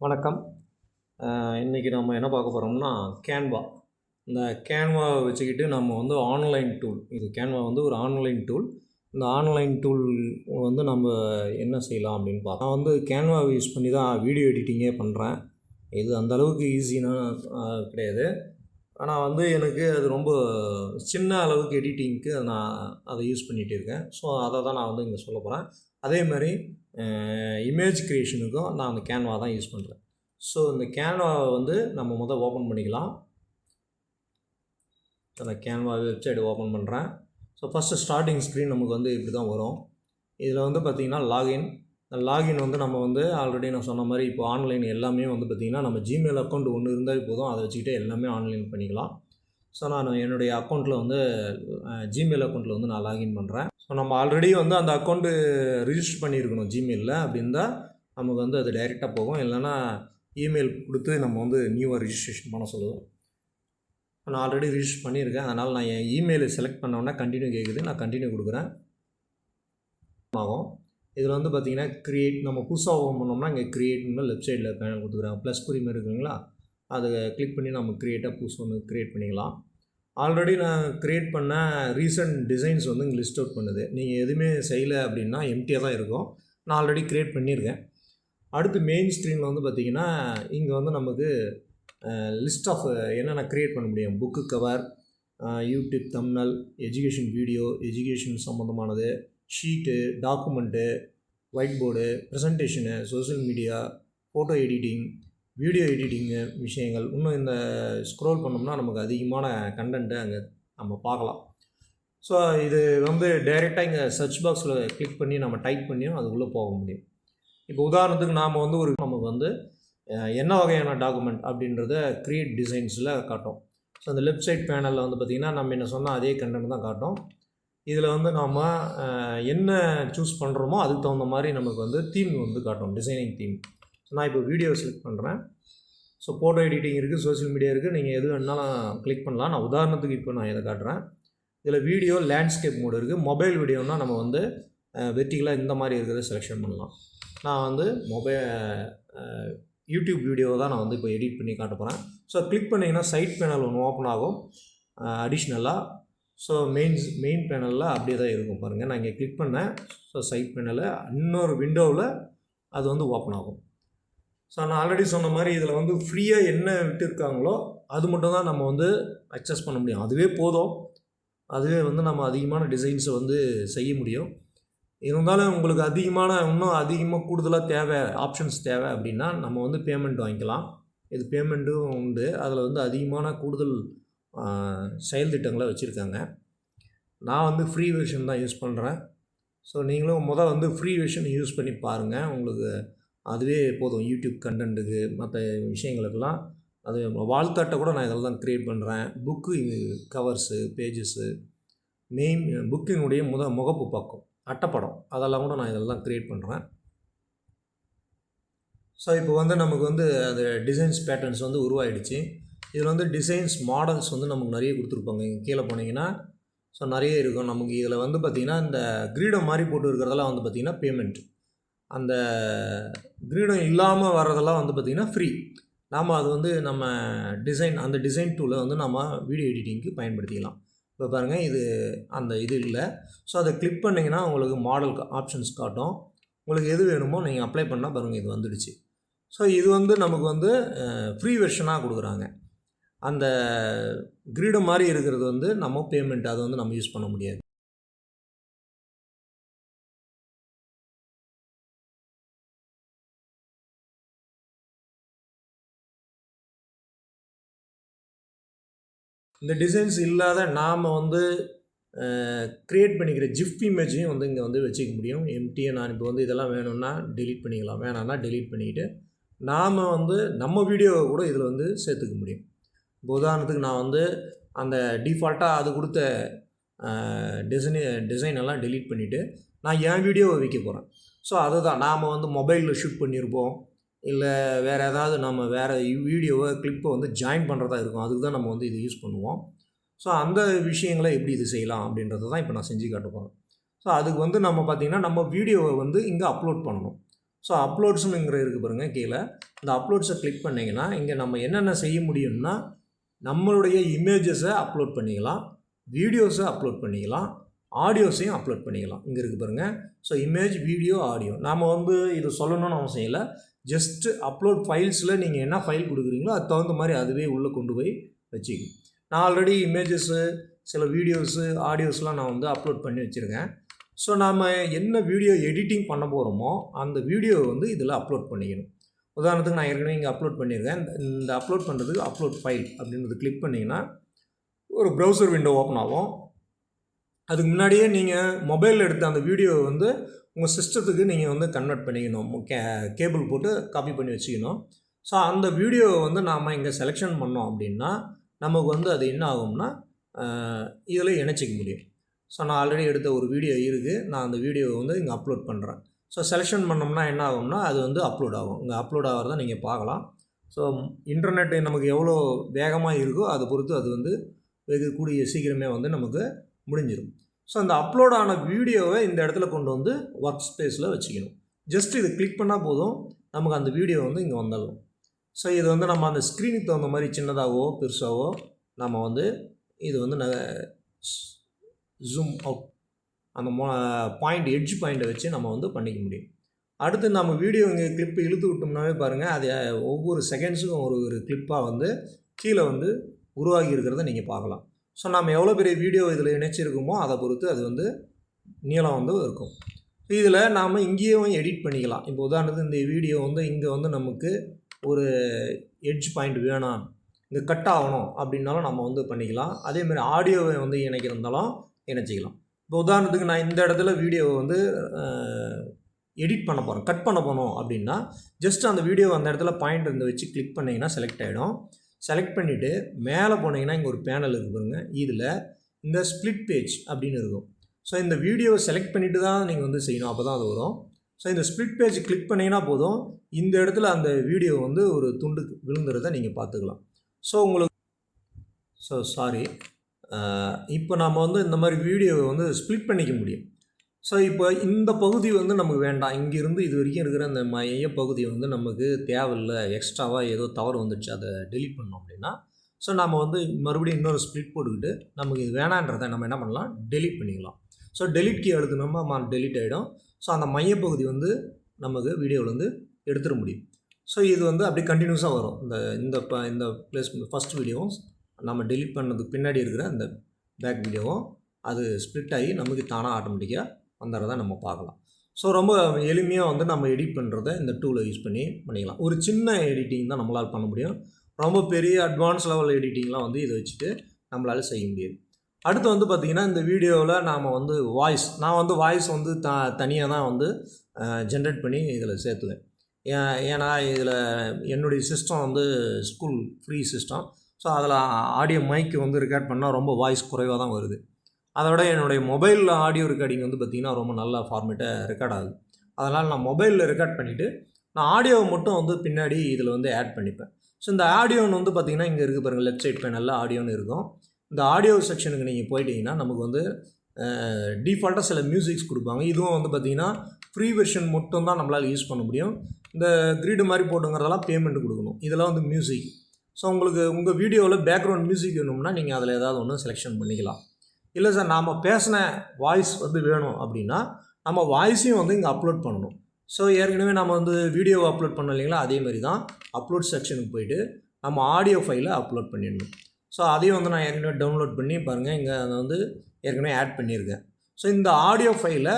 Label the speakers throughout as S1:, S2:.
S1: வணக்கம். இன்றைக்கி நம்ம என்ன பார்க்க போகிறோம்னா கேன்வா இந்த கேன்வாவை வச்சுக்கிட்டு நம்ம வந்து ஆன்லைன் டூல் இது கேன்வா வந்து ஒரு ஆன்லைன் டூல் இந்த ஆன்லைன் டூல் வந்து நம்ம என்ன செய்யலாம் அப்படின்னு பார்க்கலாம். நான் வந்து கேன்வாவை யூஸ் பண்ணி தான் வீடியோ எடிட்டிங்கே பண்ணுறேன் இது அந்த அளவுக்கு ஈஸினா கிடையாது. ஆனால் வந்து எனக்கு அது ரொம்ப சின்ன அளவுக்கு எடிட்டிங்க்கு நான் அதை யூஸ் பண்ணிகிட்டு இருக்கேன். ஸோ அதை தான் நான் வந்து இங்கே சொல்ல போகிறேன் அதே மாதிரி இமேஜ் க்ரியேஷனுக்கும் நான் அந்த கேன்வா தான் யூஸ் பண்ணுறேன் ஸோ இந்த கேன்வாவை வந்து நம்ம முதல் ஓப்பன் பண்ணிக்கலாம். அந்த கேன்வா வெப்சைட் ஓப்பன் பண்ணுறேன் ஸோ ஃபஸ்ட்டு ஸ்டார்டிங் ஸ்க்ரீன் நமக்கு வந்து இப்படி தான் வரும். இதில் வந்து பார்த்திங்கன்னா லாகின் இந்த லாகின் வந்து நம்ம வந்து ஆல்ரெடி நான் சொன்ன மாதிரி இப்போ ஆன்லைன் எல்லாமே வந்து பார்த்திங்கன்னா நம்ம ஜிமெயில் அக்கௌண்ட் ஒன்று இருந்தால் போதும். அதை வச்சுக்கிட்டே எல்லாமே ஆன்லைன் பண்ணிக்கலாம். ஸோ நான் என்னுடைய அக்கௌண்ட்டில் வந்து ஜிமெயில் அக்கௌண்ட்டில் வந்து நான் லாகின் பண்ணுறேன் ஸோ நம்ம ஆல்ரெடி வந்து அந்த அக்கௌண்ட்டு ரிஜிஸ்டர் பண்ணியிருக்கணும் ஜிமெயிலில் அப்படின்னா நமக்கு வந்து அது டைரெக்டாக போகும். இல்லைன்னா இமெயில் கொடுத்து நம்ம வந்து நியூவாக ரிஜிஸ்ட்ரேஷன் பண்ண சொல்லுவோம். நான் ஆல்ரெடி ரிஜிஸ்டர் பண்ணியிருக்கேன். அதனால் நான் என் இமெயில் செலக்ட் பண்ணோன்னா கண்டினியூ கேட்குது நான் கண்டினியூ கொடுக்குறேன். ஆகும். இதில் வந்து பார்த்திங்கன்னா க்ரியேட் நம்ம புதுசாக ஓப்பன் பண்ணோம்னா இங்கே க்ரியேட்னு லெஃப்ட் சைடில் பேனல் கொடுத்துக்குறாங்க. ப்ளஸ் குறிமை இருக்குங்களா அதை கிளிக் பண்ணி நம்ம க்ரியேட்டாக புதுசு ஒன்று க்ரியேட் பண்ணிக்கலாம். ஆல்ரெடி நான் க்ரியேட் பண்ண ரீசன்ட் டிசைன்ஸ் வந்து இங்கே லிஸ்ட் அவுட் பண்ணுது. நீங்கள் எதுவுமே செய்யலை அப்படின்னா எம்டியாக தான் இருக்கும். நான் ஆல்ரெடி க்ரியேட் பண்ணியிருக்கேன். அடுத்து மெயின் ஸ்க்ரீனில் வந்து பார்த்திங்கன்னா இங்கே வந்து நமக்கு லிஸ்ட் ஆஃப் என்னென்ன க்ரியேட் பண்ண முடியும்? Book cover YouTube thumbnail education video education சம்மந்தமானது sheet document white board presentation social media photo editing video editing விஷயங்கள். இன்னும் இந்த ஸ்க்ரோல் பண்ணோம்னா நமக்கு அதிகமான கண்டென்ட்டு அங்கே நம்ம பார்க்கலாம். ஸோ இது வந்து டைரெக்டாக இங்கே சர்ச் பாக்ஸில் கிளிக் பண்ணி நம்ம டைப் பண்ணியும் அதுக்குள்ளே போக முடியும். இப்போ உதாரணத்துக்கு நாம் வந்து ஒரு நமக்கு வந்து என்ன வகையான டாக்குமெண்ட் அப்படின்றத க்ரியேட் டிசைன்ஸில் காட்டும். ஸோ அந்த லெஃப்ட் சைட் பேனலில் வந்து பார்த்திங்கன்னா நம்ம என்ன சொன்னால் அதே கண்டென்ட் தான் காட்டும். இதில் வந்து நாம் என்ன சூஸ் பண்ணுறோமோ அதுக்கு தகுந்த மாதிரி நமக்கு வந்து தீம் வந்து காட்டும். டிசைனிங் தீம் நான் இப்போ வீடியோ செலக்ட் பண்ணுறேன் ஸோ ஃபோட்டோ எடிட்டிங் இருக்குது சோஷியல் மீடியா இருக்குது நீங்கள் எது வேணாலும் கிளிக் பண்ணலாம். நான் உதாரணத்துக்கு இப்போ நான் இதை காட்டுறேன். இதில் வீடியோ லேண்ட்ஸ்கேப் மோடு இருக்குது மொபைல் வீடியோனால் நம்ம வந்து வெர்டிகலாக இந்த மாதிரி இருக்கிறத செலெக்ஷன் பண்ணலாம். நான் வந்து மொபைல் யூடியூப் வீடியோ தான் நான் வந்து இப்போ எடிட் பண்ணி காட்ட போகிறேன் ஸோ கிளிக் பண்ணிங்கன்னா சைட் பேனல் ஒன்று ஓப்பன் ஆகும். அடிஷ்னலாக ஸோ மெயின்ஸ் மெயின் பேனலில் அப்படியே தான் இருக்கும் பாருங்கள் நான் இங்கே கிளிக் பண்ணேன். ஸோ சைட் பேனலில் இன்னொரு விண்டோவில் அது வந்து ஓப்பன் ஆகும். ஸோ நான் ஆல்ரெடி சொன்ன மாதிரி இதில் வந்து ஃப்ரீயாக என்ன விட்டுருக்காங்களோ அது மட்டும் தான் நம்ம வந்து அக்சஸ் பண்ண முடியும். அதுவே போதும். அதுவே வந்து நம்ம அதிகமான டிசைன்ஸை வந்து செய்ய முடியும். இருந்தாலும் உங்களுக்கு அதிகமான இன்னும் அதிகமாக கூடுதலாக தேவை ஆப்ஷன்ஸ் தேவை அப்படின்னா நம்ம வந்து பேமெண்ட் வாங்கிக்கலாம். இது பேமெண்ட்டும் உண்டு. அதில் வந்து அதிகமான கூடுதல் செயல் திட்டங்களை வச்சுருக்காங்க. நான் வந்து ஃப்ரீ வெர்ஷன் தான் யூஸ் பண்ணுறேன் ஸோ நீங்களும் முதல் வந்து ஃப்ரீ வெர்ஷன் யூஸ் பண்ணி பாருங்கள் உங்களுக்கு அதுவே போதும் யூடியூப் கண்டென்ட்டுக்கு மற்ற விஷயங்களுக்கெல்லாம். அது வாழ்த்தாட்டை கூட நான் இதில் தான் க்ரியேட் பண்ணுறேன் புக்கு கவர்ஸு பேஜஸ்ஸு மெயின் புக்கினுடைய முத முகப்பு பக்கம் அட்டைப்படம். அதெல்லாம் கூட நான் இதெல்லாம் க்ரியேட் பண்ணுறேன் ஸோ இப்போ வந்து நமக்கு வந்து அது டிசைன்ஸ் பேட்டர்ன்ஸ் வந்து உருவாயிடுச்சு. இதில் வந்து டிசைன்ஸ் மாடல்ஸ் வந்து நமக்கு நிறைய கொடுத்துருப்பாங்க. இங்கே கீழே போனீங்கன்னா ஸோ நிறைய இருக்கும். நமக்கு இதில் வந்து பார்த்திங்கன்னா இந்த கிரீடம் மாதிரி போட்டு இருக்கிறதெல்லாம் வந்து பார்த்திங்கன்னா பேமெண்ட் அந்த கிரீடம் இல்லாமல் வர்றதெல்லாம் வந்து பார்த்திங்கன்னா ஃப்ரீ நாம் அது வந்து நம்ம டிசைன் அந்த டிசைன் டூலை வந்து நம்ம வீடியோ எடிட்டிங்க்கு பயன்படுத்திக்கலாம். இப்போ பாருங்கள் இது அந்த இது இல்லை. ஸோ அதை கிளிக் பண்ணிங்கன்னா உங்களுக்கு மாடல் ஆப்ஷன்ஸ் காட்டும். உங்களுக்கு எது வேணுமோ நீங்கள் அப்ளை பண்ணால் பாருங்கள் இது வந்துடுச்சு. ஸோ இது வந்து நமக்கு வந்து ஃப்ரீ வெர்ஷனாக கொடுக்குறாங்க. அந்த கிரீடம் மாதிரி இருக்கிறது வந்து நம்ம பேமெண்ட் அதை வந்து நம்ம யூஸ் பண்ண முடியாது. இந்த டிசைன்ஸ் இல்லாத நாம் வந்து க்ரியேட் பண்ணிக்கிற ஜிஃப் இமேஜையும் வந்து இங்கே வந்து வச்சுக்க முடியும். எம்டியை நான் இப்போ வந்து இதெல்லாம் வேணும்னா டெலீட் பண்ணிக்கலாம். வேணாம்னா டெலீட் பண்ணிக்கிட்டு நாம் வந்து நம்ம வீடியோவை கூட இதில் வந்து சேர்த்துக்க முடியும். இப்போ உதாரணத்துக்கு நான் வந்து அந்த டிஃபால்ட்டாக அது கொடுத்த டிசைனு டிசைன் எல்லாம் டெலீட் பண்ணிவிட்டு நான் என் வீடியோவை வைக்க போகிறேன் ஸோ அதுதான். நாம் வந்து மொபைலில் ஷூட் பண்ணியிருப்போம். இல்லை வேறு ஏதாவது நம்ம வேறு வீடியோவை கிளிப்பை வந்து ஜாயின் பண்ணுறதா இருக்கும். அதுக்கு தான் நம்ம வந்து இது யூஸ் பண்ணுவோம். ஸோ அந்த விஷயங்களை எப்படி இது செய்யலாம் அப்படின்றத தான் இப்போ நான் செஞ்சு காட்ட போகிறேன் ஸோ அதுக்கு வந்து நம்ம பார்த்திங்கன்னா நம்ம வீடியோவை வந்து இங்கே அப்லோட் பண்ணணும். ஸோ அப்லோட்ஸுங்கிற இருக்குது பாருங்கள் கீழே. இந்த அப்லோட்ஸை கிளிக் பண்ணிங்கன்னா இங்கே நம்ம என்னென்ன செய்ய முடியும்னா நம்மளுடைய இமேஜஸை அப்லோட் பண்ணிக்கலாம். வீடியோஸை அப்லோட் பண்ணிக்கலாம். ஆடியோஸையும் அப்லோட் பண்ணிக்கலாம். இங்கே இருக்குது பாருங்கள் ஸோ இமேஜ் வீடியோ ஆடியோ நாம் வந்து இது சொல்லணும்னு அவசியம் இல்லை. ஜஸ்ட்டு அப்லோட் ஃபைல்ஸில் நீங்கள் என்ன ஃபைல் கொடுக்குறீங்களோ அது தகுந்த மாதிரி அதுவே உள்ளே கொண்டு போய் வச்சுக்கணும். நான் ஆல்ரெடி இமேஜஸ்ஸு சில வீடியோஸு ஆடியோஸ்லாம் நான் வந்து அப்லோட் பண்ணி வச்சுருக்கேன். ஸோ நாம் என்ன வீடியோ எடிட்டிங் பண்ண போகிறோமோ அந்த வீடியோ வந்து இதில் அப்லோட் பண்ணிக்கணும். உதாரணத்துக்கு நான் ஏற்கனவே இங்கே அப்லோட் பண்ணியிருக்கேன். இந்த- இந்த அப்லோட் பண்ணுறதுக்கு அப்லோட் ஃபைல் அப்படின்றது கிளிக் பண்ணிங்கன்னா ஒரு ப்ரௌசர் விண்டோ ஓப்பன் ஆகும். அதுக்கு முன்னாடியே நீங்கள் மொபைலில் எடுத்த அந்த வீடியோவை வந்து உங்கள் சிஸ்டத்துக்கு நீங்கள் வந்து கன்வெர்ட் பண்ணிக்கணும். கே கேபிள் போட்டு காப்பி பண்ணி வச்சுக்கணும். ஸோ அந்த வீடியோவை வந்து நாம் இங்கே செலெக்ஷன் பண்ணோம் அப்படின்னா நமக்கு வந்து அது என்ன ஆகும்னா இதில் இணைச்சிக்க முடியும். ஸோ நான் ஆல்ரெடி எடுத்த ஒரு வீடியோ இருக்குது நான் அந்த வீடியோவை வந்து இங்கே அப்லோட் பண்ணுறேன் ஸோ செலெக்ஷன் பண்ணோம்னா என்ன ஆகும்னா அது வந்து அப்லோட் ஆகும். இங்கே அப்லோட் ஆகிறத நீங்கள் பார்க்கலாம் ஸோ இன்டர்நெட் நமக்கு எவ்வளோ வேகமாக இருக்கோ அதை பொறுத்து அது வந்து வெகு கூடிய சீக்கிரமே வந்து நமக்கு முடிஞ்சிடும் ஸோ அந்த அப்லோட் ஆன வீடியோவை இந்த இடத்துல கொண்டு வந்து ஒர்க் ஸ்பேஸில் வச்சுக்கணும். ஜஸ்ட் இது கிளிக் பண்ணால் போதும். நமக்கு அந்த வீடியோ வந்து இங்கே வந்துடலாம் ஸோ இது வந்து நம்ம அந்த ஸ்க்ரீனுக்கு தகுந்த மாதிரி சின்னதாகவோ பெருசாகவோ நம்ம வந்து இது வந்து ஜூம் அவுட் அந்த மோ பாயிண்ட் எட்ஜ் பாயிண்ட்டை வச்சு நம்ம வந்து பண்ணிக்க முடியும். அடுத்து நம்ம வீடியோ இங்கே கிளிப்பு இழுத்து விட்டோம்னாவே பாருங்கள் அது ஒவ்வொரு செகண்ட்ஸுக்கும் ஒரு ஒரு கிளிப்பாக வந்து கீழே வந்து உருவாகி இருக்கிறத நீங்கள் பார்க்கலாம். ஸோ நம்ம எவ்வளோ பெரிய வீடியோ இதில் இணைச்சிருக்கோமோ அதை பொறுத்து அது வந்து நீளம் வந்து இருக்கும். இதில் நாம் இங்கேயும் எடிட் பண்ணிக்கலாம். இப்போ உதாரணத்துக்கு இந்த வீடியோ வந்து இங்கே வந்து நமக்கு ஒரு எட்ஜ் பாயிண்ட் வேணாம். இங்கே கட் ஆகணும் அப்படின்னாலும் நம்ம வந்து பண்ணிக்கலாம். அதேமாதிரி ஆடியோவை வந்து இணைக்கிறதாலும் இணைச்சிக்கலாம். இப்போ உதாரணத்துக்கு நான் இந்த இடத்துல வீடியோவை வந்து எடிட் பண்ண போகிறேன் கட் பண்ண போனோம் அப்படின்னா ஜஸ்ட் அந்த வீடியோ அந்த இடத்துல பாயிண்ட் இருந்து வச்சு கிளிக் பண்ணிங்கன்னா செலக்ட் ஆகிடும் செலக்ட் பண்ணிவிட்டு மேலே போனீங்கன்னா இங்கே ஒரு பேனல் இருக்கு பாருங்க. இதில் இந்த ஸ்ப்ளிட் பேஜ் அப்படின்னு இருக்கும். ஸோ இந்த வீடியோவை செலக்ட் பண்ணிட்டு தான் நீங்கள் வந்து செய்யணும். அப்போ தான் அது வரும். ஸோ இந்த ஸ்ப்ளிட் பேஜ் கிளிக் பண்ணிங்கன்னா போதும். இந்த இடத்துல அந்த வீடியோ வந்து ஒரு துண்டு விழுந்துறதை நீங்கள் பார்த்துக்கலாம். ஸோ உங்களுக்கு ஸோ சாரி இப்போ நாம் வந்து இந்த மாதிரி வீடியோவை வந்து ஸ்ப்ளிட் பண்ணிக்க முடியும். ஸோ இப்போ இந்த பகுதி வந்து நமக்கு வேண்டாம். இங்கேருந்து இது வரைக்கும் இருக்கிற அந்த மைய பகுதி வந்து நமக்கு தேவையில்லை. எக்ஸ்ட்ராவாக ஏதோ தவறு வந்துடுச்சு அதை டெலிட் பண்ணோம் அப்படின்னா ஸோ நம்ம வந்து மறுபடியும் இன்னொரு ஸ்ப்ளிட் போட்டுக்கிட்டு நமக்கு இது வேணான்றதை நம்ம என்ன பண்ணலாம்? டெலிட் பண்ணிக்கலாம். ஸோ டெலிட் கீ அழுத்தினோமா டெலிட் ஆகிடும் ஸோ அந்த மையப்பகுதி வந்து நமக்கு வீடியோவில் வந்து எடுத்துட முடியும். ஸோ இது வந்து அப்படியே கண்டினியூஸாக வரும். இந்த இந்த ப இந்த ப்ளேஸ் ஃபஸ்ட் வீடியோவும் நம்ம டெலிட் பண்ணதுக்கு பின்னாடி இருக்கிற அந்த பேக் வீடியோவும் அது ஸ்ப்ளிட் ஆகி நமக்கு தானாக ஆட்டோமேட்டிக்காக வந்துடுறத நம்ம பார்க்கலாம். ஸோ ரொம்ப எளிமையாக வந்து நம்ம எடிட் பண்ணுறத இந்த டூலை யூஸ் பண்ணி பண்ணிக்கலாம். ஒரு சின்ன எடிட்டிங் தான் நம்மளால் பண்ண முடியும். ரொம்ப பெரிய அட்வான்ஸ் லெவல் எடிட்டிங்லாம் வந்து இதை வச்சுட்டு நம்மளால் செய்ய முடியாது. அடுத்து வந்து பார்த்திங்கன்னா இந்த வீடியோவில் நாம் வந்து வாய்ஸ் நான் வந்து வாய்ஸ் வந்து த தனியாக தான் வந்து ஜென்ரேட் பண்ணி இதில் சேர்த்துவேன். ஏன் ஏன்னா இதில் என்னுடைய சிஸ்டம் வந்து ஸ்கூல் ஃப்ரீ சிஸ்டம் ஸோ அதில் ஆடியோ மைக்கு வந்து ரெக்கார்ட் பண்ணால் ரொம்ப வாய்ஸ் குறைவாக தான் வருது. அதை விட என்னுடைய மொபைலில் ஆடியோ ரெக்கார்டிங் வந்து பார்த்திங்கன்னா ரொம்ப நல்ல ஃபார்மேட்டாக ரெக்கார்ட் ஆகுது. அதனால் நான் மொபைலில் ரெக்கார்ட் பண்ணிவிட்டு நான் ஆடியோவை மட்டும் வந்து பின்னாடி இதில் வந்து ஆட் பண்ணிப்பேன். ஸோ இந்த ஆடியோன்னு வந்து பார்த்திங்கன்னா இங்கே இருக்குது பாருங்கள் லெஃப்ட் சைட் பேனலில் ஆடியோன்னு இருக்கும். இந்த ஆடியோ செக்ஷனுக்கு நீங்கள் போயிட்டீங்கன்னா நமக்கு வந்து டிஃபால்ட்டாக சில மியூசிக்ஸ் கொடுப்பாங்க. இதுவும் வந்து பார்த்திங்கன்னா ஃப்ரீ வெர்ஷன் மட்டும் தான் நம்மளால் யூஸ் பண்ண முடியும். இந்த கிரீடு மாதிரி போட்டுங்கிறதெல்லாம் பேமெண்ட் கொடுக்கணும். இதெல்லாம் வந்து மியூசிக் ஸோ உங்களுக்கு உங்கள் வீடியோவில் பேக்ரவுண்ட் மியூசிக் வேணும்னா நீங்கள் அதில் ஏதாவது ஒன்று செலெக்ஷன் பண்ணிக்கலாம். இல்லை சார் நாம் பேசின வாய்ஸ் வந்து வேணும் அப்படின்னா நம்ம வாய்ஸையும் வந்து இங்கே அப்லோட் பண்ணணும். ஸோ ஏற்கனவே நம்ம வந்து வீடியோவை அப்லோட் பண்ணோம் இல்லைங்களா? அதே மாதிரி தான் அப்லோட் செக்ஷனுக்கு போயிட்டு நம்ம ஆடியோ ஃபைலை அப்லோட் பண்ணிடணும். ஸோ அதையும் வந்து நான் ஏற்கனவே டவுன்லோட் பண்ணி பாருங்கள் இங்கே அதை வந்து ஏற்கனவே ஆட் பண்ணியிருக்கேன். ஸோ இந்த ஆடியோ ஃபைலை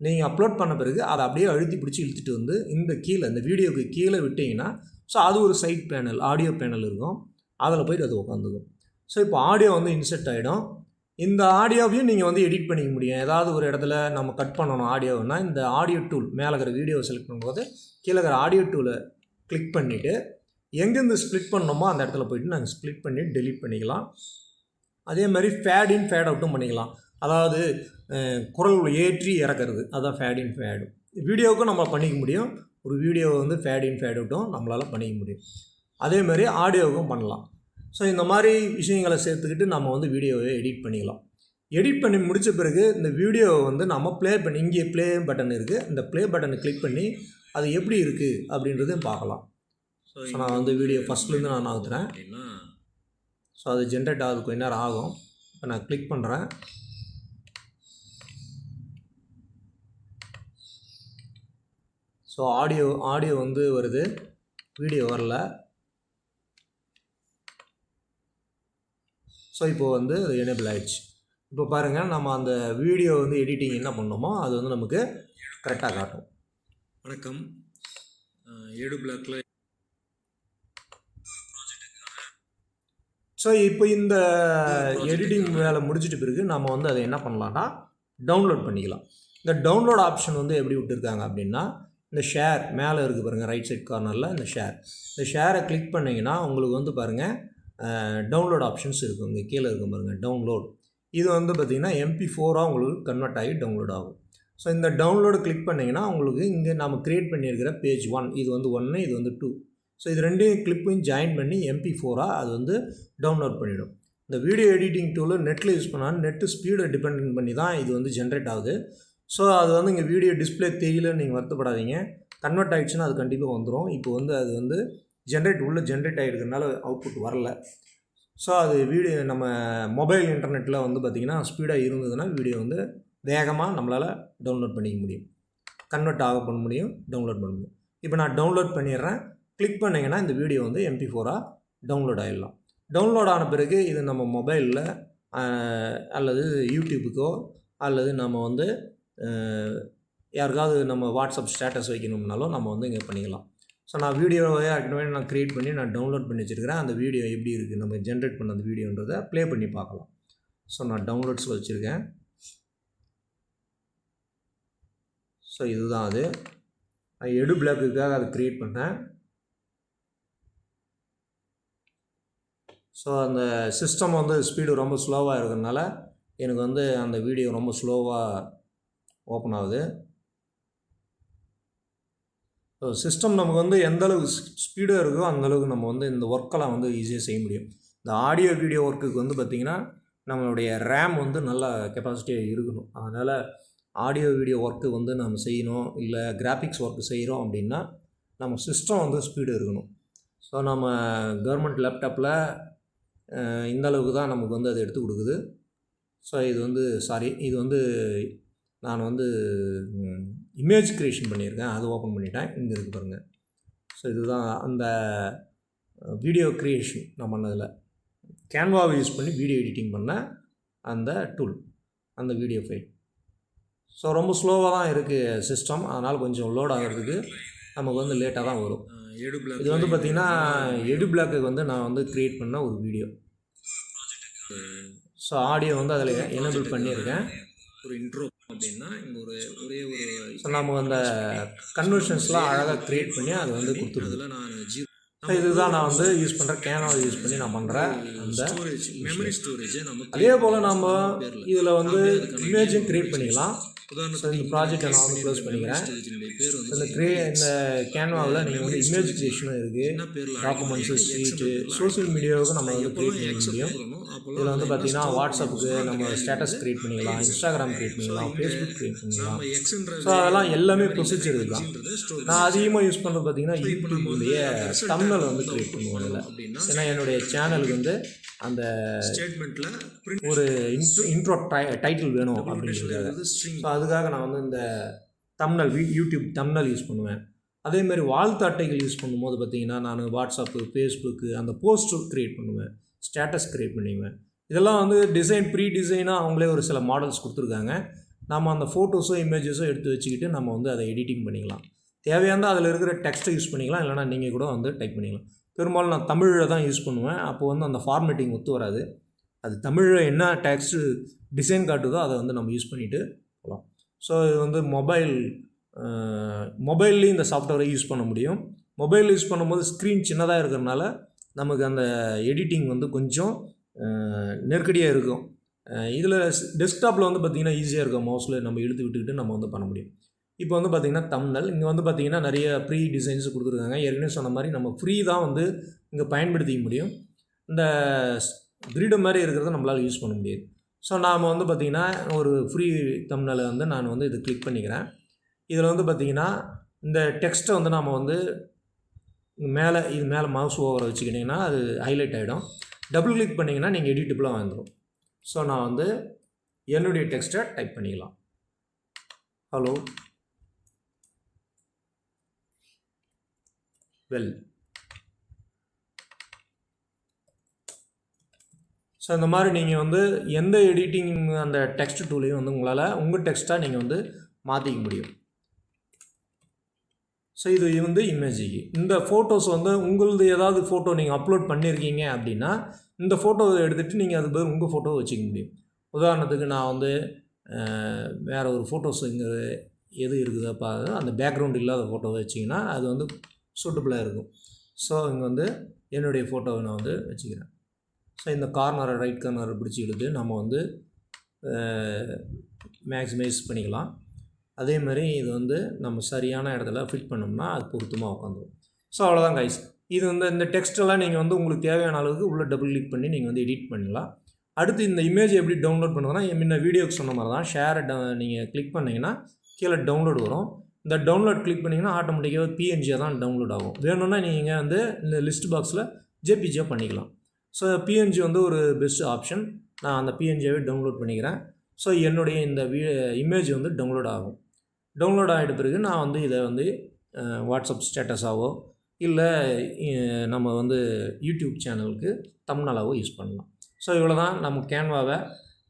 S1: நீங்கள் அப்லோட் பண்ண பிறகு அதை அப்படியே அழுத்தி பிடிச்சி இழுத்துட்டு வந்து இந்த கீழே இந்த வீடியோக்கு கீழே விட்டிங்கன்னா ஸோ அது ஒரு சைட் பேனல் ஆடியோ பேனல் இருக்கும். அதில் போயிட்டு அது உட்காந்துக்கும் ஸோ இப்போ ஆடியோ வந்து இன்செர்ட் ஆகிடும் இந்த ஆடியோவையும் நீங்கள் வந்து எடிட் பண்ணிக்க முடியும். ஏதாவது ஒரு இடத்துல நம்ம கட் பண்ணணும் ஆடியோன்னா இந்த ஆடியோ டூல் மேலே இருக்கிற வீடியோவை செலக்ட் பண்ணும்போது கீழே இருக்கிற ஆடியோ டூலை கிளிக் பண்ணிவிட்டு எங்கேருந்து ஸ்ப்ளிட் பண்ணணுமோ அந்த இடத்துல போய்ட்டு நாங்கள் ஸ்ப்ளிட் பண்ணி டெலிட் பண்ணிக்கலாம். அதே மாதிரி ஃபேட் இன் ஃபேட் அவுட்டும் பண்ணிக்கலாம். அதாவது குரல் ஏற்றி இறக்குறது. அதுதான் ஃபேட் இன் ஃபேடு வீடியோவுக்கும் நம்ம பண்ணிக்க முடியும். ஒரு வீடியோவை வந்து ஃபேட் இன் ஃபேட் அவுட்டும் நம்மளால் பண்ணிக்க முடியும். அதே மாதிரி ஆடியோவுக்கும் பண்ணலாம். ஸோ இந்த மாதிரி விஷயங்களை சேர்த்துக்கிட்டு நம்ம வந்து வீடியோவை எடிட் பண்ணிக்கலாம். எடிட் பண்ணி முடித்த பிறகு இந்த வீடியோவை வந்து நம்ம ப்ளே பண்ணி இங்கே ப்ளே பட்டன் இருக்குது இந்த ப்ளே பட்டனை கிளிக் பண்ணி அது எப்படி இருக்குது அப்படின்றதையும் பார்க்கலாம். ஸோ நான் வந்து வீடியோ ஃபஸ்ட்லேருந்து நான் நகர்த்துறேன். ஸோ அது ஜென்ரேட் ஆகுது கொஞ்ச நேரம் ஆகும். இப்போ நான் கிளிக் பண்ணுறேன் ஸோ ஆடியோ ஆடியோ வந்து வருது. வீடியோ வரல. ஸோ இப்போ வந்து அது எனேபிள் ஆயிடுச்சு. இப்போ பாருங்கள் நம்ம அந்த வீடியோ வந்து எடிட்டிங் என்ன பண்ணோமோ அது வந்து நமக்கு கரெக்டாக காட்டும்.
S2: வணக்கம். ஏடு பிளாக்ல
S1: ஸோ இப்போ இந்த எடிட்டிங் வேலை முடிச்சிட்ட பிறகு நம்ம வந்து அதை என்ன பண்ணலாம்னா டவுன்லோட் பண்ணிக்கலாம். இந்த டவுன்லோட் ஆப்ஷன் வந்து எப்படி விட்டுருக்காங்க அப்படின்னா இந்த ஷேர் மேலே இருக்குது பாருங்கள் ரைட் சைட் கார்னரில் இந்த ஷேர் இந்த ஷேரை கிளிக் பண்ணிங்கன்னா உங்களுக்கு வந்து பாருங்கள் டவுன்லோட் ஆப்ஷன்ஸ் இருக்கும். இங்கே கீழே இருக்கும் பாருங்கள் டவுன்லோட் இது வந்து பார்த்திங்கன்னா எம்பி ஃபோராக உங்களுக்கு கன்வெர்ட் ஆகி டவுன்லோட் ஆகும். ஸோ இந்த டவுன்லோடு கிளிக் பண்ணிங்கன்னா உங்களுக்கு இங்கே நம்ம க்ரியேட் பண்ணியிருக்கிற பேஜ் ஒன் இது வந்து ஒன்று இது வந்து டூ ஸோ இது ரெண்டையும் கிளிப்பையும் ஜாயின் பண்ணி எம்பி ஃபோராக அது வந்து டவுன்லோட் பண்ணிவிடும் இந்த வீடியோ எடிட்டிங் டூலு நெட்டில் யூஸ் பண்ணால் நெட்டு ஸ்பீடை டிபெண்ட் பண்ணி தான் இது வந்து ஜென்ரேட் ஆகுது. ஸோ அது வந்து இங்கே வீடியோ டிஸ்பிளே தெரியலன்னு நீங்கள் வருத்தப்படாதீங்க. கன்வெர்ட் ஆகிடுச்சுன்னா அது கண்டிப்பாக வந்துடும் இப்போ வந்து அது வந்து ஜென்ரேட் உள்ளே ஜென்ரேட் ஆகிருக்கிறதுனால அவுட்புட் வரல. ஸோ அது வீடியோ நம்ம மொபைல் இன்டர்நெட்டில் வந்து பார்த்திங்கன்னா ஸ்பீடாக இருந்ததுன்னா வீடியோ வந்து வேகமாக நம்மளால் டவுன்லோட் பண்ணிக்க முடியும். கன்வெர்ட் ஆக பண்ண முடியும் டவுன்லோட் பண்ண முடியும். இப்போ நான் டவுன்லோட் பண்ணிடுறேன். கிளிக் பண்ணிங்கன்னா இந்த வீடியோ வந்து எம்பி ஃபோராக டவுன்லோட் ஆகிடலாம் டவுன்லோட் ஆன பிறகு இது நம்ம மொபைலில் அல்லது யூடியூப்புக்கோ அல்லது நம்ம வந்து யாருக்காவது நம்ம வாட்ஸ்அப் ஸ்டேட்டஸ் வைக்கணும்னாலும் நம்ம வந்து இங்கே பண்ணிக்கலாம். ஸோ நான் வீடியோவை ஏற்கனவே நான் க்ரியேட் பண்ணி நான் டவுன்லோட் பண்ணி வச்சுருக்கிறேன். அந்த வீடியோ எப்படி இருக்குது நம்ம ஜென்ரேட் பண்ண அந்த வீடியோன்றதை ப்ளே பண்ணி பார்க்கலாம். ஸோ நான் டவுன்லோட்ஸ் வச்சுருக்கேன். ஸோ இதுதான் அது. நான் எடு பிளாக்குக்காக அதை க்ரியேட் பண்ணேன். ஸோ அந்த சிஸ்டம் வந்து ஸ்பீடு ரொம்ப ஸ்லோவாக இருக்கிறதுனால எனக்கு வந்து அந்த வீடியோ ரொம்ப ஸ்லோவாக ஓப்பன் ஆகுது. ஸோ சிஸ்டம் நமக்கு வந்து எந்த அளவுக்கு ஸ்பீடாக இருக்கோ அந்தளவுக்கு நம்ம வந்து இந்த ஒர்க்கெல்லாம் வந்து ஈஸியாக செய்ய முடியும். இந்த ஆடியோ வீடியோ ஒர்க்குக்கு வந்து பார்த்திங்கன்னா நம்மளுடைய ரேம் வந்து நல்ல கெப்பாசிட்டியாக இருக்கணும். அதனால் ஆடியோ வீடியோ ஒர்க்கு வந்து நம்ம செய்யணும். இல்லை கிராஃபிக்ஸ் ஒர்க்கு செய்கிறோம் அப்படின்னா நம்ம சிஸ்டம் வந்து ஸ்பீடு இருக்கணும். ஸோ நம்ம கவர்மெண்ட் லேப்டாப்பில் இந்த அளவுக்கு தான் நமக்கு வந்து அது எடுத்து கொடுக்குது. ஸோ இது வந்து சாரி இது வந்து நான் வந்து இமேஜ் க்ரியேஷன் பண்ணியிருக்கேன். அது ஓப்பன் பண்ணிட்டேன். இங்கே இருக்கு பாருங்கள் ஸோ இதுதான் அந்த வீடியோ க்ரியேஷன் நான் பண்ணதில். கேன்வாவை யூஸ் பண்ணி வீடியோ எடிட்டிங் பண்ண அந்த டூல் அந்த வீடியோ ஃபைல் ஸோ ரொம்ப ஸ்லோவாக தான் இருக்குது சிஸ்டம் அதனால் கொஞ்சம் லோட் ஆகிறதுக்கு நமக்கு வந்து லேட்டாக தான் வரும்.
S2: பிளாக்
S1: இது வந்து பார்த்திங்கன்னா எடு பிளாக்கு வந்து நான் வந்து க்ரியேட் பண்ண ஒரு வீடியோ ஸோ ஆடியோ வந்து அதில் எனபிள் பண்ணியிருக்கேன்.
S2: ஒரு இன்ட்ரோ அப்படின்னா இங்கே ஒரு ஒரே ஒரு
S1: ஸோ நம்ம அந்த கன்வர்ஷன்ஸ்லாம் அழகாக க்ரியேட் பண்ணி அது வந்து கொடுத்துருது
S2: நான் ஜீரோ
S1: இதுதான் நான் வந்து யூஸ் பண்ணுற கேனோவை யூஸ் பண்ணி நான் பண்ணுறேன் அந்த
S2: ஸ்டோரேஜ் மெமரி ஸ்டோரேஜை நம்ம
S1: அதே போல் நம்ம இதில் வந்து இமேஜும் க்ரியேட் பண்ணிக்கலாம்.
S2: உதாரணத்துக்கு
S1: இந்த ப்ராஜெக்டை நான் வந்து க்ளோஸ் பண்ணிக்கிறேன். இந்த க்ரே இந்த கேன்வாவில் நீங்கள் வந்து இமேஜ் க்ரியேஷனும் இருக்குது டாக்குமெண்ட்ஸு ஸ்வீட்டு சோஷியல் மீடியாவுக்கு நம்ம வந்து க்ரியேட் பண்ண முடியும். இதில் வந்து பார்த்தீங்கன்னா வாட்ஸ்அப்புக்கு நம்ம ஸ்டேட்டஸ் க்ரியேட் பண்ணிக்கலாம் இன்ஸ்டாகிராம் க்ரியேட் பண்ணிக்கலாம் ஃபேஸ்புக் க்ரியேட் பண்ணிக்கலாம்.
S2: எக்ஸ்ன்ற
S1: ஸோ அதெல்லாம் எல்லாமே ப்ரொசீஜர் இதுதான். நான் அதிகமாக யூஸ் பண்ணுறது பார்த்தீங்கன்னா யூடியூப்லேயே தமிழில் வந்து க்ரியேட் பண்ணுவேன் இதில்
S2: அப்படின்னா
S1: ஏன்னா என்னுடைய சேனலுக்கு வந்து அந்த
S2: ஸ்டேட்மெண்ட்டில்
S1: ஒரு இன்ட்ரோ இன்ட்ரோ டை டைட்டில் வேணும்
S2: ஸ்ட்ரிங்
S1: ஸோ அதுக்காக நான் வந்து இந்த தம்னல் யூடியூப் தம்னல் யூஸ் பண்ணுவேன். அதேமாதிரி வாழ்த்து அட்டைகள் யூஸ் பண்ணும்போது பார்த்தீங்கன்னா நான் வாட்ஸ்அப்பு ஃபேஸ்புக்கு அந்த போஸ்டர் க்ரியேட் பண்ணுவேன். ஸ்டேட்டஸ் க்ரியேட் பண்ணிடுவேன். இதெல்லாம் வந்து டிசைன் ப்ரீ டிசைனாக அவங்களே ஒரு சில மாடல்ஸ் கொடுத்துருக்காங்க. நம்ம அந்த ஃபோட்டோஸோ இமேஜஸோ எடுத்து வச்சுக்கிட்டு நம்ம வந்து அதை எடிட்டிங் பண்ணிக்கலாம். தேவையானது அதில் இருக்கிற டெக்ஸ்ட்டை யூஸ் பண்ணிக்கலாம். இல்லைனா நீங்கள் கூட வந்து டைப் பண்ணிக்கலாம். பெரும்பாலும் நான் தமிழில் தான் யூஸ் பண்ணுவேன். அப்போ வந்து அந்த ஃபார்மேட்டிங் ஒத்து வராது. அது தமிழில் என்ன டெக்ஸ்ட்டு டிசைன் காட்டுதோ அதை வந்து நம்ம யூஸ் பண்ணிவிட்டு பார்க்கலாம். ஸோ இது வந்து மொபைல் மொபைல்லையும் இந்த சாஃப்ட்வேரை யூஸ் பண்ண முடியும். மொபைல் யூஸ் பண்ணும்போது ஸ்க்ரீன் சின்னதாக இருக்கிறனால நமக்கு அந்த எடிட்டிங் வந்து கொஞ்சம் நெருக்கடியாக இருக்கும். இதில் டெஸ்க்டாப்பில் வந்து பார்த்திங்கன்னா ஈஸியாக இருக்கும். மவுஸில் நம்ம இழுத்து விட்டுக்கிட்டு நம்ம வந்து பண்ண முடியும். இப்போ வந்து பார்த்திங்கன்னா தம்னல் இங்கே வந்து பார்த்திங்கன்னா நிறைய ப்ரீ டிசைன்ஸ் கொடுத்துருக்காங்க. ஏற்கனவே சொன்ன மாதிரி நம்ம ஃப்ரீ தான் வந்து இங்கே பயன்படுத்திக்க முடியும். இந்த கிரீடம் மாதிரி இருக்கிறத நம்மளால் யூஸ் பண்ண முடியாது. ஸோ நாம் வந்து பார்த்திங்கன்னா ஒரு ஃப்ரீ தம்னலை வந்து நான் வந்து இது கிளிக் பண்ணிக்கிறேன். இதில் வந்து பார்த்திங்கன்னா இந்த டெக்ஸ்ட்டை வந்து நாம் வந்து மேலே இது மேலே மவுஸ் ஓவரை வச்சுக்கிட்டிங்கன்னா அது ஹைலைட் ஆகிடும் டபுள் கிளிக் பண்ணிங்கன்னா நீங்கள் எடிட்டபுளாக வந்துடும் ஸோ நான் வந்து என்னுடைய டெக்ஸ்ட்டை டைப் பண்ணிக்கலாம். ஹலோ வெல் ஸோ இந்த மாதிரி நீங்கள் வந்து எந்த எடிட்டிங் அந்த டெக்ஸ்ட் டூலையும் வந்து உங்களால் உங்கள் டெக்ஸ்ட்டாக நீங்கள் வந்து மாற்றிக்க முடியும். ஸோ இது வந்து இமேஜிக்கு இந்த ஃபோட்டோஸ் வந்து உங்களது ஏதாவது ஃபோட்டோ நீங்கள் அப்லோட் பண்ணியிருக்கீங்க அப்படின்னா இந்த ஃபோட்டோவை எடுத்துகிட்டு நீங்கள் அது பதில் உங்கள் ஃபோட்டோவை வச்சுக்க முடியும். உதாரணத்துக்கு நான் வந்து வேறு ஒரு ஃபோட்டோஸ் இங்கே எது இருக்குதோ பாரு அந்த பேக்ரவுண்ட் இல்லாத ஃபோட்டோவை வச்சிங்கன்னா அது வந்து சூட்டபுளாக இருக்கும். ஸோ இங்கே வந்து என்னுடைய ஃபோட்டோவை நான் வந்து வச்சுக்கிறேன். ஸோ இந்த கார்னரை ரைட் கார்னரை பிடிச்சி இழுத்து நம்ம வந்து மேக்ஸிமைஸ் பண்ணிக்கலாம். அதே மாதிரி இது வந்து நம்ம சரியான இடத்துல ஃபிட் பண்ணோம்னா அது பொருத்தமாக உட்காந்துரும். ஸோ அவ்வளோதான் கைஸ் இது வந்து இந்த டெக்ஸ்ட்டெல்லாம் நீங்கள் வந்து உங்களுக்கு தேவையான அளவுக்கு உள்ளே டபுள் கிளிக் பண்ணி நீங்கள் வந்து எடிட் பண்ணலாம் அடுத்து இந்த இமேஜ் எப்படி டவுன்லோட் பண்ணுறதுனா முன்ன வீடியோக்கு சொன்ன மாதிரி தான். ஷேரை ட நீங்கள் கிளிக் பண்ணிங்கன்னா கீழே டவுன்லோட் வரும். இந்த டவுன்லோட் கிளிக் பண்ணிங்கன்னா ஆட்டோமேட்டிக்காக பிஎன்ஜியாக தான் டவுன்லோட் ஆகும். வேணும்னா நீங்கள் வந்து இந்த லிஸ்ட் பாக்ஸில் ஜேபிஜியாக பண்ணிக்கலாம். ஸோ பிஎன்ஜி வந்து ஒரு பெஸ்ட் ஆப்ஷன் நான் அந்த பிஎன்ஜியாவே டவுன்லோட் பண்ணிக்கிறேன். ஸோ என்னுடைய இந்த வீ இமேஜ் வந்து டவுன்லோட் ஆகும். டவுன்லோட் ஆகிட்ட பிறகு நான் வந்து இதை வந்து வாட்ஸ்அப் ஸ்டேட்டஸாவோ இல்லை நம்ம வந்து யூடியூப் சேனலுக்கு தம்னாலாவோ யூஸ் பண்ணலாம். ஸோ இவ்வளோ தான் நம்ம கேன்வாவை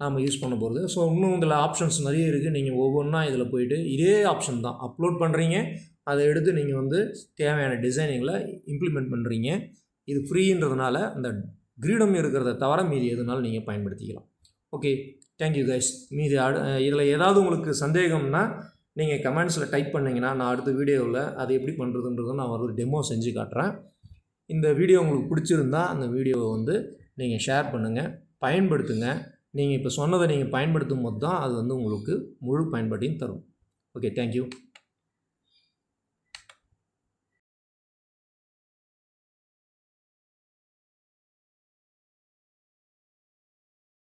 S1: நாம் யூஸ் பண்ண போகிறது ஸோ இன்னும் இதில் ஆப்ஷன்ஸ் நிறைய இருக்குது நீங்கள் ஒவ்வொன்றா இதில் போயிட்டு இதே ஆப்ஷன் தான். அப்லோட் பண்ணுறீங்க அதை எடுத்து நீங்கள் வந்து தேவையான டிசைனிங்கில் இம்ப்ளிமெண்ட் பண்ணுறீங்க இது ஃப்ரீன்றதுனால அந்த கிரீடம் இருக்கிறத தவிர மீதி எதுனாலும் நீங்கள் பயன்படுத்திக்கலாம். ஓகே தேங்க்யூ கைஸ் மீதி அடு இதில் ஏதாவது உங்களுக்கு சந்தேகம்னா நீங்கள் கமெண்ட்ஸில் டைப் பண்ணிங்கன்னா நான் அடுத்த வீடியோவில் அதை எப்படி பண்ணுறதுன்றதை நான் ஒரு டெமோ செஞ்சு காட்டுறேன். இந்த வீடியோ உங்களுக்கு பிடிச்சிருந்தா அந்த வீடியோவை வந்து நீங்கள் ஷேர் பண்ணுங்கள் பயன்படுத்துங்க. நீங்கள் இப்போ சொன்னதை நீங்கள் பயன்படுத்தும் போது தான் அது வந்து உங்களுக்கு முழு பயன்பாட்டையும் தரும். Okay thank you